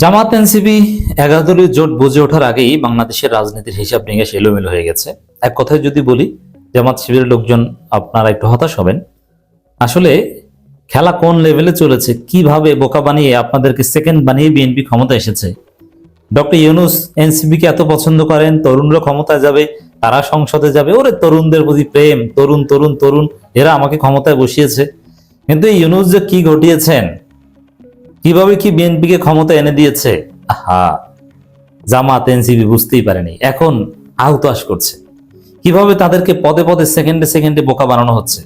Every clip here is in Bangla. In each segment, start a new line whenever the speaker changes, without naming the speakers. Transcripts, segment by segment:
জামাত এনসিপি এগারো দলীয় জোট বুঝে ওঠার আগেই বাংলাদেশের রাজনীতির হিসাব নিকাশ এলোমেলো হয়ে গেছে। এক কথায় যদি বলি, জামাত শিবিরের লোকজন আপনারা একটু হতাশ হবেন। আসলে খেলা কোন লেভেলে চলেছে, কীভাবে বোকা বানিয়ে আপনাদেরকে সেকেন্ড বানিয়ে বিএনপি ক্ষমতা এসেছে? ডক্টর ইউনুস এনসিপি কে এত পছন্দ করেন, তরুণরা ক্ষমতায় যাবে, তারা সংসদে যাবে, ওরে তরুণদের প্রতি প্রেম, তরুণ তরুণ তরুণ, এরা আমাকে ক্ষমতায় বসিয়েছে। কিন্তু ইউনুস যে কি ঘটিয়েছেন কীভাবে কি বিএনপিকে ক্ষমতা এনে দিয়েছে? আহা, জামাত, এনসিপি বুঝতেই পারেনি। এখন আহতাশ করছে। কীভাবে তাদেরকে পদে পদে, সেকেন্ডে সেকেন্ডে বোকা বানানো হচ্ছে?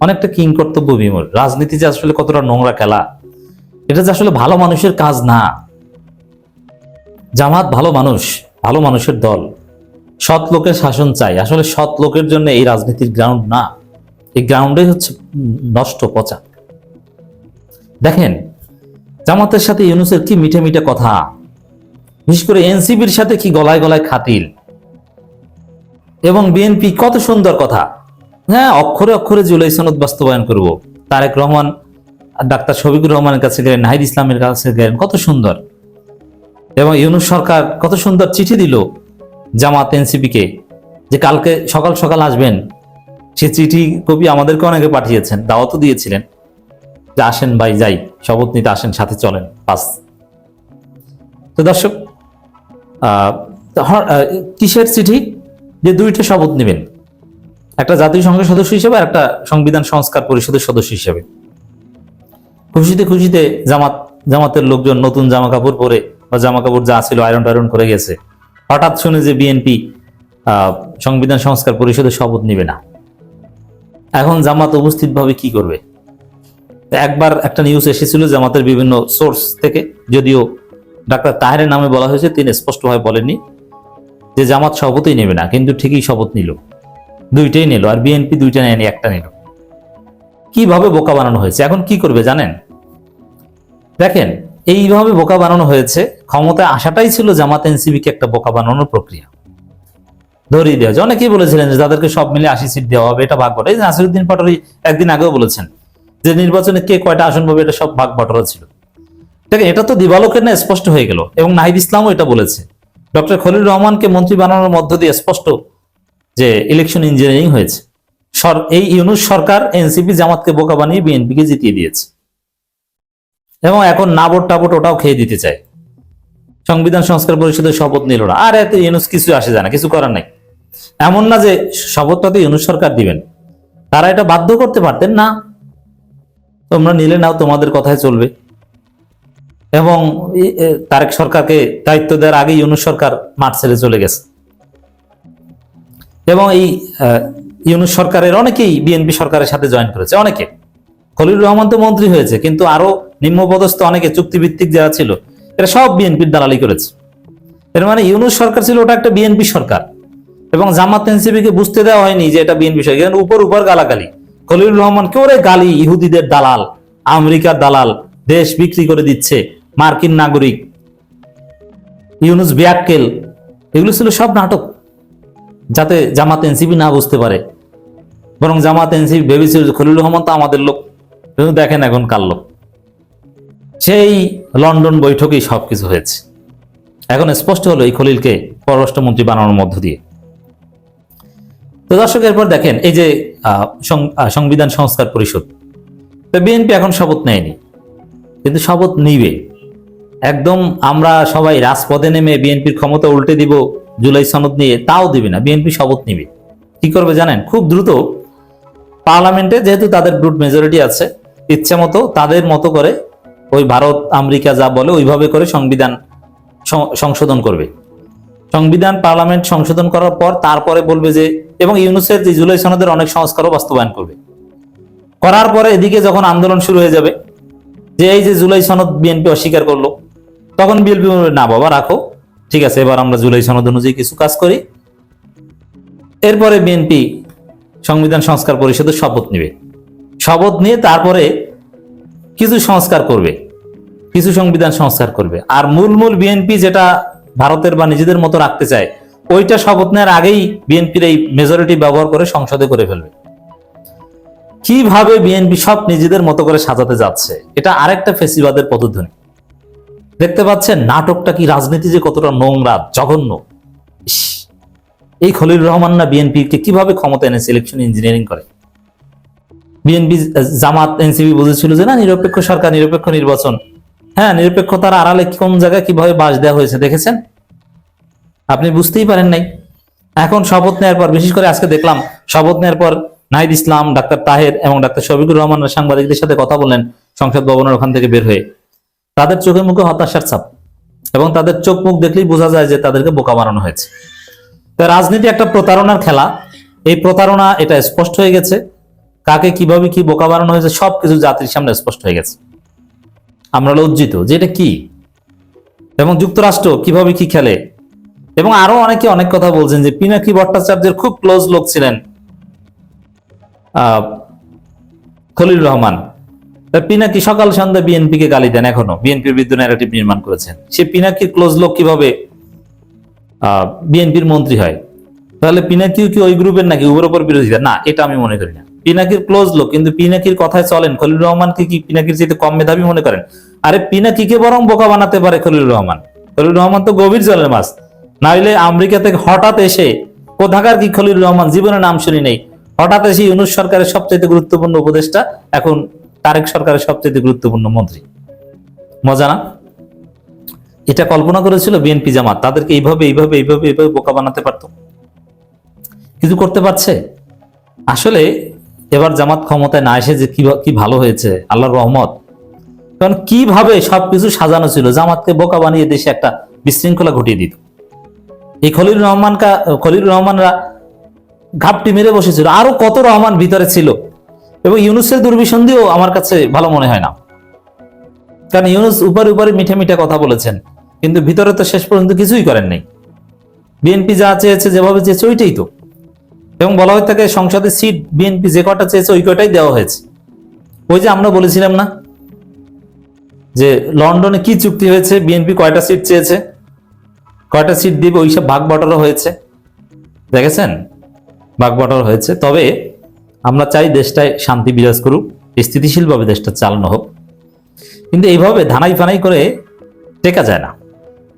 অনেকটা কিং কর্তব্য বিমূল রাজনীতি যে আসলে কতটা নোংরা খেলা, এটা যে আসলে ভালো মানুষের কাজ না। জামাত ভালো মানুষ, ভালো মানুষের দল। সৎ লোকের শাসন চাই। আসলে সৎ লোকের জন্য এই রাজনীতির গ্রাউন্ড না। এই গ্রাউন্ডে হচ্ছে নষ্ট পচা। দেখেন জামাতের সাথে ইউনুসের কি মিঠে মিঠে কথা? বিশেষ করে এনসিবির সাথে কি গলায় গলায় খাতিল? এবং বিএনপি কত সুন্দর কথা। হ্যাঁ অক্ষরে অক্ষরে জুলাই সনদ বাস্তবায়ন করব। তারেক রহমান, ডাক্তার শফিকুর রহমানের কাছে গেলেন, নাহিদ ইসলামের কাছে গেলেন, কত সুন্দর। এবং ইউনুস সরকার কত সুন্দর চিঠি দিল জামাত এনসিপিকে, যে কালকে সকাল সকাল আসবেন। সে চিঠি কপি আমাদেরকে অনেকে পাঠিয়েছেন, দাওয়াতও দিয়েছিলেন। আসেন ভাই, যাই, শপথ নিতে আসেন, সাথে চলেন পাস তো দর্শক কিসের চিঠি? যে দুইটা শপথ নেবেন। একটা জাতীয় সংসদের সদস্য হিসেবে আর একটা সংবিধান সংস্কার পরিষদের সদস্য হিসেবে। খুশিতে খুশিতে জামাত, জামাতের লোকজন নতুন জামা কাপড় পরে বা জামা কাপড় যা ছিল আয়রন টায়রন করে গেছে। হঠাৎ শুনে যে বিএনপি সংবিধান সংস্কার পরিষদের শপথ নিবে না। এখন জামাত উপস্থিতভাবে কি করবে? একবার একটা নিউজ এসেছিল জামাতের বিভিন্ন সোর্স থেকে, যদিও ডাক্তার তাহেরের নামে বলা হয়েছে, তিনি স্পষ্টভাবে বলেননি যে জামাত শপথই নেবে না, কিন্তু ঠিকই শপথ নিল। দুইটাই নিল, আর বিএনপি দুইটা নেয়নি, একটা নিল। কীভাবে বোকা বানানো হয়েছে? এখন কি করবে জানেন? দেখেন, এইভাবে বোকা বানানো হয়েছে, ক্ষমতায় আসাটাই ছিল জামাত এনসিবিকে একটা বোকা বানানোর প্রক্রিয়া। ধরিয়ে দেওয়া অনেকেই বলেছিলেন যে তাদেরকে সব মিলে আশি সিট দেওয়া হবে, এটা ভাগ বটে এই যে নাসিরুদ্দিন পাটোয়ারি একদিন আগেও বলেছেন যে নির্বাচনে কে কয়টা আসন পাবে, এটা সব ভাগ বটরা ছিল। ঠিক এটা তো দিবালোকের না স্পষ্ট হয়ে গেল এবং নাহিদ ইসলামও এটা বলেছে। ডক্টর খলিল রহমানকে মন্ত্রী বানানোর মধ্য দিয়ে স্পষ্ট যে ইলেকশন ইঞ্জিনিয়ারিং হয়েছে। এই ইউনুস সরকার এনসিপি জামাতকে বোকা বানিয়ে বিএনপিকে জিতিয়ে দিয়েছে। এবং এখন নাবট টাবট ওটাও খেয়ে দিতে চায়। সংবিধান সংস্কার পরিষদের শপথ নিল না। আর এতে ইউনুস কিছু আসে যায় না, কিছু করার নাই। এমন না যে শপথটা তো ইউনুস সরকার দিবেন। তারা এটা বাধ্য করতে পারতেন না। তোমরা নিলে নাও, তোমাদের কথায় চলবে। এবং তারেক সরকারকে দায়িত্ব দেওয়ার আগে ইউনুস সরকার মাঠ ছেড়ে চলে গেছে। এবং এই ইউনুস সরকারের অনেকেই বিএনপি সরকারের সাথে জয়েন করেছে, অনেকে। খলিল রহমান তো মন্ত্রী হয়েছে, কিন্তু আরও নিম্নপদস্থ অনেকে, চুক্তিভিত্তিক যারা ছিল, এরা সব বিএনপির দালালি করেছে। এর মানে ইউনুস সরকার ছিল, ওটা একটা বিএনপি সরকার। এবং জামাত এনসিপিকে বুঝতে দেওয়া হয়নি যে এটা বিএনপি সরকার উপর উপর গালাগালি। খলিল রহমান কে ওরে গালি ইহুদিদের দালাল, আমেরিকার দালাল, দেশ বিক্রি করে দিচ্ছে মার্কিন নাগরিক। ইউনুস বিয়াক্কেল, এগুলো ছিল সব নাটক, যাতে জামাত এনসিপি না বুঝতে পারে। বরং জামাত এনসিপি ভেবেছিল খলিল রহমান তো আমাদের লোক, কিন্তু দেখেন এখন কার লোক। সেই লন্ডন বৈঠকেই সবকিছু হয়েছে। এখন স্পষ্ট হলো এই খলিলকে পররাষ্ট্রমন্ত্রী বানানোর মধ্য দিয়ে। তো দর্শক, এরপর দেখেন, এই যে সংবিধান সংস্কার পরিষদ, তো বিএনপি এখন শপথ নেয়নি, কিন্তু শপথ নিবে। একদম আমরা সবাই রাজপথে নেমে বিএনপির ক্ষমতা উল্টে দিব, জুলাই সনদ নিয়ে তাও দিবে না, বিএনপি শপথ নিবে। কি করবে জানেন? খুব দ্রুত পার্লামেন্টে, যেহেতু তাদের ব্রুট মেজরিটি আছে, ইচ্ছে মতো তাদের মতো করে ওই ভারত, আমেরিকা যা বলে, ওইভাবে করে সংবিধান সংশোধন করবে। সংবিধান, পার্লামেন্ট সংশোধন করার পর তারপরে বলবে যে, এবং ইউনুসের যে জুলাই সনদের অনেক সংস্কারও বাস্তবায়ন করবে। করার পরে এদিকে যখন আন্দোলন শুরু হয়ে যাবে, যে এই যে জুলাই সনদ বিএনপি অস্বীকার করল, তখন বিএনপি বলবে, না বাবা, রাখো, ঠিক আছে, এবার আমরা জুলাই সনদ অনুযায়ী কিছু কাজ করি। এরপরে বিএনপি সংবিধান সংস্কার পরিষদের শপথ নেবে। শপথ নিয়ে তারপরে কিছু সংস্কার করবে, কিছু সংবিধান সংস্কার করবে। আর মূল মূল বিএনপি যেটা ভারতের বা নিজেদের মতো রাখতে চায়, ওইটা শপথ নেওয়ার আগেই বিএনপির এই মেজরিটি ব্যবহার করে সংসদে করে ফেলবে। কীভাবে বিএনপি সব নিজেদের মতো করে সাজাতে যাচ্ছে? এটা আরেকটা ফেসিবাদের পদধ্বনি। দেখতে পাচ্ছেন, নাটকটা কি, রাজনীতি যে কতটা নোংরা, জঘন্য। এই খলিল রহমান না বিএনপি কে কীভাবে ক্ষমতা এনেছে ইলেকশন ইঞ্জিনিয়ারিং করে? বিএনপি জামাত, এনসিপি বুঝেছিল যে না, নিরপেক্ষ সরকার, নিরপেক্ষ নির্বাচন। হ্যাঁ নিরপেক্ষতার আড়ালে কোন জায়গায় কীভাবে বাস দেওয়া হয়েছে, দেখেছেন? আপনি বুঝতেই পারেন নাই। এখন শপথ নেওয়ার পর, বিশেষ করে আজকে দেখলাম, শপথ নেওয়ার পর নাহিদ ইসলাম, ডাক্তার তাহের এবং ডাক্তার শফিকুর রহমান সাংবাদিকদের সাথে কথা বললেন সংসদ ভবনের ওখান থেকে বের হয়ে। তাদের চোখে মুখে হতাশার ছাপ এবং তাদের চোখ মুখ দেখলেই বোঝা যায় যে তাদেরকে বোকা বানানো হয়েছে। তো রাজনীতি একটা প্রতারণার খেলা। এই প্রতারণা, এটা স্পষ্ট হয়ে গেছে। কাকে কীভাবে কি বোকা বানানো হয়েছে, সবকিছু জাতির সামনে স্পষ্ট হয়ে গেছে। আমরা লজ্জিত যে এটা কি? এবং যুক্তরাষ্ট্র কীভাবে কি খেলে? এবং আরও অনেকে অনেক কথা বলছেন যে পিনাকি ভট্টাচার্যের খুব ক্লোজ লোক ছিলেন খলিল রহমান। পিনাকি সকাল সন্ধ্যা বিএনপি কে গালি দেন এখনও, বিএনপির বিরুদ্ধে ন্যারেটিভ নির্মাণ করেছেন। সে পিনাকির ক্লোজ লোক কীভাবে বিএনপির মন্ত্রী হয়? তাহলে পিনাকিও কি ওই গ্রুপের নাকি? উপর বিরোধিতা? না, এটা আমি মনে করি না। পিনাকির ক্লোজ লোক, কিন্তু পিনাকির কথায় চলেন। খলিল রহমানকে কি পিনাকির চাইতে কম মেধাবী মনে করেন? আরে পিনাকিকে বরং বোকা বানাতে পারে খলিল রহমান। খলিল রহমান তো গভীর জলের মাছ। নাইলে আমেরিকা থেকে হঠাৎ এসে কোথাকার কি খলিল রহমান? জীবনে নাম শুনি নেই। হঠাৎ এসে ইউনুস সরকারের সবচেয়ে গুরুত্বপূর্ণ উপদেষ্টা, এখন তারেক সরকারের সবচেয়ে গুরুত্বপূর্ণ মন্ত্রী। মজা না? এটা কল্পনা করেছিল বিএনপি জামাত। তাদেরকে এইভাবে এইভাবে এইভাবে এইভাবে বোকা বানাতে পারতো। কিছু করতে পারছে। আসলে এবার জামাত ক্ষমতায় না এসে যে কি ভালো হয়েছে? আল্লাহর রহমত। কারণ কীভাবে সবকিছু সাজানো ছিল? জামাতকে বোকা বানিয়ে দেশে একটা বিশৃঙ্খলা ঘটিয়ে দিত। এই খলিল রহমান কা খলিল রহমানরা ঘাপটি মেরে বসেছিল। আরও কত রহমান ভিতরে ছিল? এবং ইউনুসের দুর্বিসন্ধিও আমার কাছে ভালো মনে হয় না। কারণ ইউনুস উপরে উপরে মিঠে মিঠে কথা বলেছেন। কিন্তু ভিতরে তো শেষ পর্যন্ত কিছুই করেন নাই। বিএনপি যা চেয়েছে, যেভাবে চেয়েছে, ওইটাই তো। এবং বলা হয়ে থাকে সংসদে সিট বিএনপি যে কটা চেয়েছে ওই কটাই দেওয়া হয়েছে। ওই যে আমরা বলেছিলাম না? যে লন্ডনে কি চুক্তি হয়েছে? বিএনপি কয়টা সিট চেয়েছে? কয়টা সিট দিবে? ওইসব ভাগ বটরা হয়েছে। দেখেছেন? ভাগ বটরা হয়েছে। তবে আমরা চাই দেশটায় শান্তি বিরাজ করুক, স্থিতিশীলভাবে দেশটা চালানো হোক। কিন্তু এইভাবে ধানাই ফানাই করে টেকা যায় না।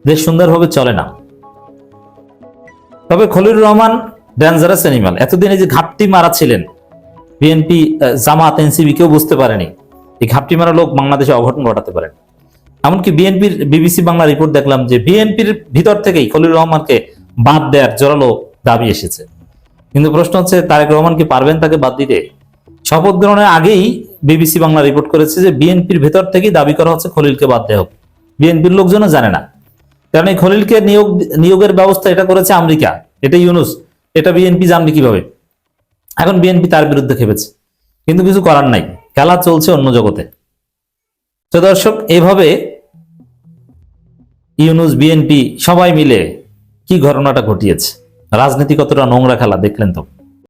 দেশ সুন্দরভাবে চলে না। তবে খলিলুর রহমান ডেঞ্জারাস অ্যানিমাল এতদিন এই যে ঘাপটি মারা ছিলেন বিএনপি জামাত এনসিবি কেউ বুঝতে পারেনি। এই ঘাপটি মারা লোক বাংলাদেশে অঘটন ঘটাতে পারেন। এমনকি বিএনপির বিবিসি বাংলা রিপোর্ট দেখলাম যে বিএনপির ভিতর থেকেই খলিল রহমানকে বাদ দেওয়ার জোরালো দাবি এসেছে। কিন্তু প্রশ্ন হচ্ছে, তারেক রহমান কি পারবেন তাকে বাদ দিতে? শপথ গ্রহণের আগেই বিবিসি বাংলা রিপোর্ট করেছে যে বিএনপির ভেতর থেকেই দাবি করা হচ্ছে খলিলকে বাদ দেওয়া হোক। বিএনপির লোকজনও জানে না। কারণ এই খলিলকে নিয়োগ, নিয়োগের ব্যবস্থা এটা করেছে আমেরিকা, এটা ইউনুস। এটা বিএনপি জানবে কীভাবে? এখন বিএনপি তার বিরুদ্ধে খেপেছে। কিন্তু কিছু করার নাই। খেলা চলছে অন্য জগতে। তো দর্শক, এভাবে ইউনুস বিএনপি সবাই মিলে কি ঘটনাটা ঘটিয়েছে? রাজনীতি কতটা নোংরা খেলা, দেখলেন তো।